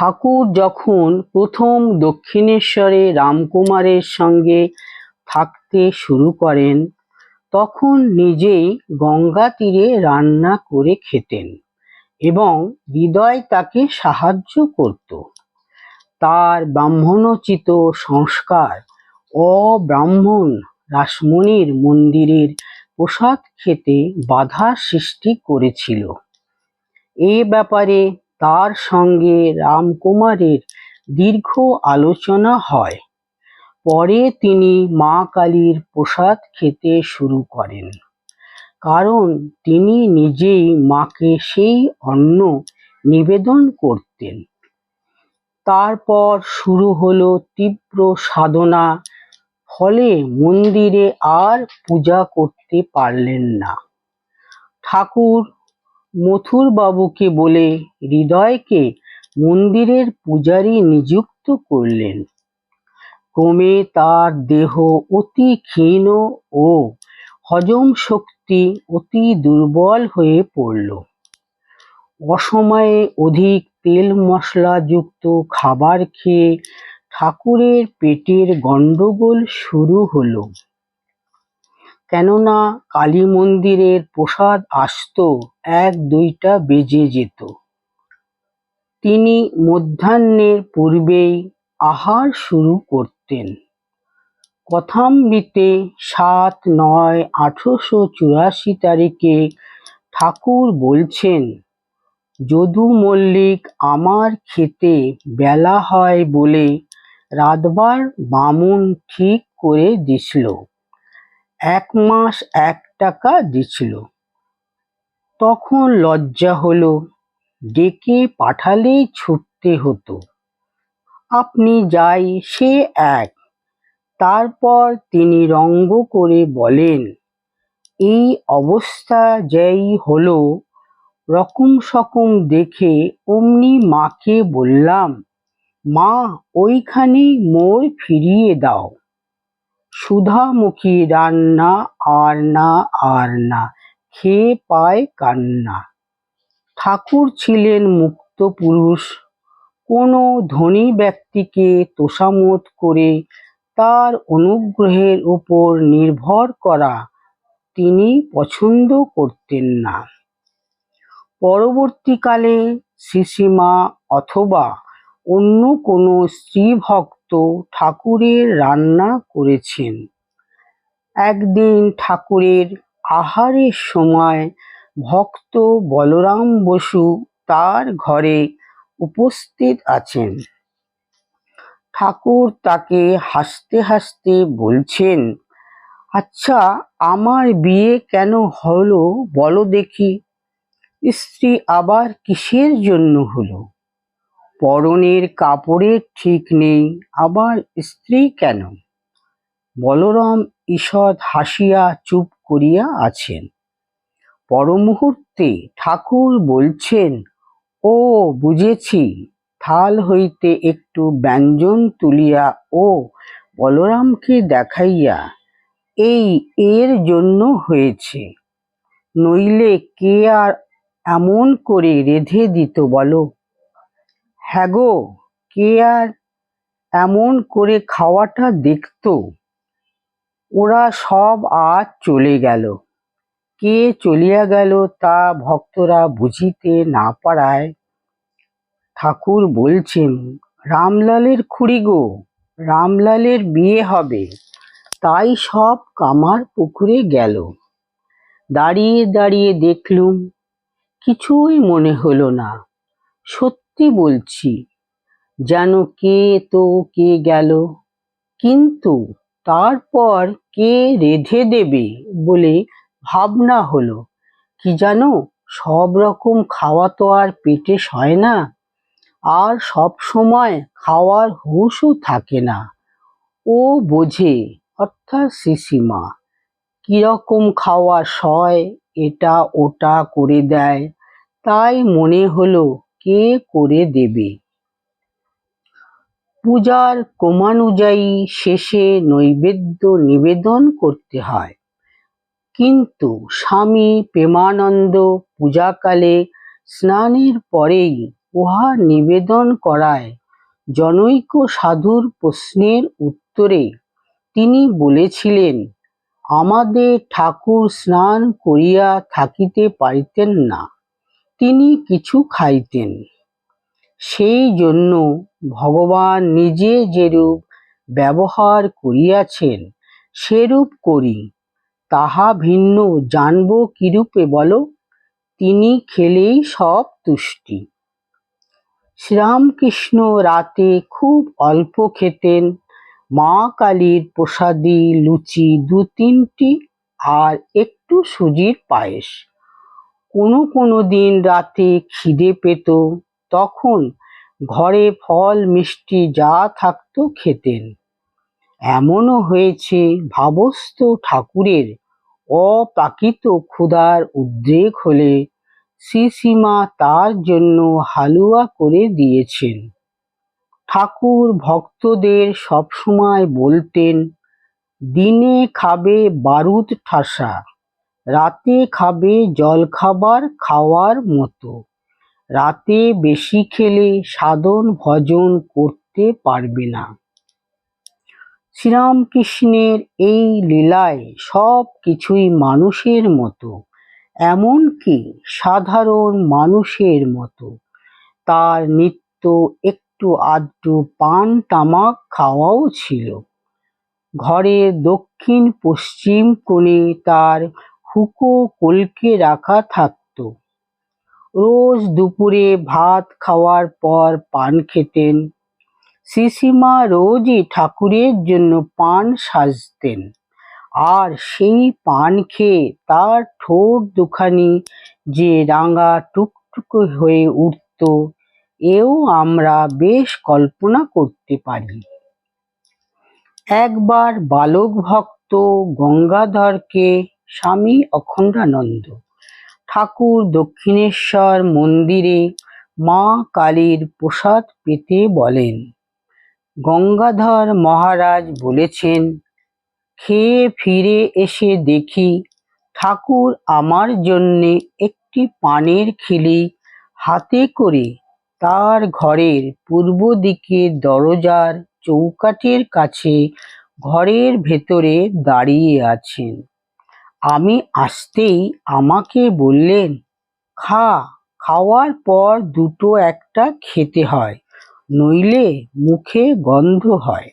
ঠাকুর যখন প্রথম দক্ষিণেশ্বরে রামকুমারের সঙ্গে থাকতে শুরু করেন, তখন নিজেই গঙ্গা তীরে রান্না করে খেতেন এবং হৃদয় তাকে সাহায্য করত। তার ব্রাহ্মণোচিত সংস্কার অব্রাহ্মণ রাসমণির মন্দিরের প্রসাদ খেতে বাধা সৃষ্টি করেছিল। এ ব্যাপারে তার সঙ্গে রামকুমারের দীর্ঘ আলোচনা হয়। পরে তিনি মা কালীর প্রসাদ খেতে শুরু করেন। কারণ তিনি নিজেই মাকে সেই অন্ন নিবেদন করতেন। তারপর শুরু হলো তীব্র সাধনা, ফলে মন্দিরে আর পূজা করতে পারলেন না। ঠাকুর মথুরবাবুকে বলে হৃদয়কে মন্দিরের পূজারী নিযুক্ত করলেন। ক্রমে তার দেহ অতি ক্ষীণ ও হজম শক্তি অতি দুর্বল হয়ে পড়ল। অসময়ে অধিক তেল মশলাযুক্ত খাবার খেয়ে ঠাকুরের পেটের গণ্ডগোল শুরু হলো। কেননা কালী মন্দিরের প্রসাদ আসত, এক দুইটা বেজে যেত। তিনি মধ্যাহ্নের পূর্বেই আহার শুরু করতেন। কথামৃতে সাত নয় আঠারোশো চুরাশি তারিখে ঠাকুর বলছেন, যদু মল্লিক, আমার খেতে বেলা হয় বলে রাতবার বামুন ঠিক করে দিছিল এক মাস এক টাকা দিছিল। তখন লজ্জা হলো, ডেকে পাঠালেই ছুটতে হতো। আপনি যাই, সে এক। তারপর তিনি রঙ্গ করে বলেন, এই অবস্থা যেই হলো, রকম সকম দেখে অমনি মাকে বললাম, মা ওইখানে মোর ফিরিয়ে দাও। সুধামুখী রান্না আর না আর না, খেয়ে পায় কান্না। ঠাকুর ছিলেন মুক্ত পুরুষ। কোনো ধনী ব্যক্তিকে তোষামত করে তার অনুগ্রহের উপর নির্ভর করা তিনি পছন্দ করতেন না। পরবর্তীকালে শ্রীশ্রীমা অথবা অন্য কোনো স্ত্রীভক্ত ঠাকুরের রান্না করেছেন। একদিন ঠাকুরের আহারের সময় ভক্ত বলরাম বসু তার ঘরে উপস্থিত আছেন। ঠাকুর তাকে হাসতে হাসতে বলছেন আচ্ছা আমার বিয়ে কেন হলো বলো দেখি। স্ত্রী আবার কিসের জন্য হলো? পরনের কাপড়ের ঠিক নেই, আবার স্ত্রী কেন? বলরাম ঈষৎ হাসিয়া চুপ করিয়া আছেন। পরমুহূর্তে ঠাকুর বলছেন, ও, বুঝেছি, থাল হইতে একটু ব্যঞ্জন তুলিয়া, ও, বলরামকে দেখাইয়া, এই এর জন্য হয়েছে। নইলে কে আর এমন করে রেঁধে দিত বলো? হ্যাগো কে আর এমন করে খাওয়াটা দেখতো? ওরা সব আজ চলে গেল। কে চলিয়া গেল তা ভক্তরা বুঝিতে না পারায়। ঠাকুর বলছেন, রামলালের খুড়ি গো, রামলালের বিয়ে হবে। তাই সব কামার পুকুরে গেল। দাঁড়িয়ে দাঁড়িয়ে দেখলুম, কিছুই মনে হলো না। সত্যি বলছি, যেন কে তো কে গেল। কিন্তু তারপর কে রেঁধে দেবে বলে ভাবনা হলো। কি জানো, সব রকম খাওয়া তো আর পেটে সয় না। আর সব সময় খাওয়ার হুঁশও থাকে না। ও বোঝে, অর্থাৎ শিশিমা কীরকম খাওয়া সয়, এটা ওটা করে দেয়। তাই মনে হলো কে করে দেবে? পূজার ক্রমানুযায়ী শেষে নৈবেদ্য নিবেদন করতে হয়। কিন্তু স্বামী প্রেমানন্দ পূজাকালে স্নানের পরেই উহা নিবেদন করায় জনৈক সাধুর প্রশ্নের উত্তরে তিনি বলেছিলেন, আমাদের ঠাকুর স্নান করিয়া থাকিতে পারিতেন না। তিনি কিছু খাইতেন। সেই জন্য ভগবান নিজে যেরূপ ব্যবহার করিয়াছেন, সেরূপ করি। তাহা ভিন্ন জানব কিরূপে বলো? তিনি খেলেই সব তুষ্টি। শ্রীরামকৃষ্ণ রাতে খুব অল্প খেতেন। মা কালীর প্রসাদী লুচি দু তিনটি আর একটু সুজির পায়েস। কোনো কোনো দিন রাতে খিদে পেত, তখন ঘরে ফল মিষ্টি যা থাকতো খেতেন। এমনও হয়েছে ভাবস্থ ঠাকুরের অপ্রাকৃত ক্ষুধার উদ্রেক হলে শ্রীসীমা তার জন্য হালুয়া করে দিয়েছেন। ঠাকুর ভক্তদের সবসময় বলতেন, দিনে খাবে বারুদ ঠাসা। রাতে খাবে জলখাবার খাওয়ার মতো। রাতে বেশি খেলে সাধন ভজন করতে পারবে না। শ্রীরামকৃষ্ণের এই লীলায় সব কিছুই মানুষের মতো, এমনকি সাধারণ মানুষের মতো। তার নিত্য একটু আধটু পান তামাক খাওয়াও ছিল। ঘরের দক্ষিণ পশ্চিম কোণে তার হুঁকো কলকে রাখা থাকত। রোজ দুপুরে ভাত খাওয়ার পর পান খেতেন। শ্রীসীমা রোজই ঠাকুরের জন্য পান সাজতেন। আর সেই পান খেয়ে তার ঠোঁট দুখানি যে রাঙা টুকটুকে হয়ে উঠত, এও আমরা বেশ কল্পনা করতে পারি। একবার বালক ভক্ত গঙ্গাধরকে স্বামী অখণ্ডানন্দ। ঠাকুর দক্ষিণেশ্বর মন্দিরে মা কালীর প্রসাদ পেতে বলেন। গঙ্গাধর মহারাজ বলেছেন, খেয়ে ফিরে এসে দেখি ঠাকুর আমার জন্যে একটি পানের খিলি হাতে করে তার ঘরের পূর্ব দিকে দরজার চৌকাঠের কাছে ঘরের ভেতরে দাঁড়িয়ে আছেন। আমি আসতেই আমাকে বললেন, খা, খাওয়ার পর দুটো একটা খেতে হয়, নইলে মুখে গন্ধ হয়।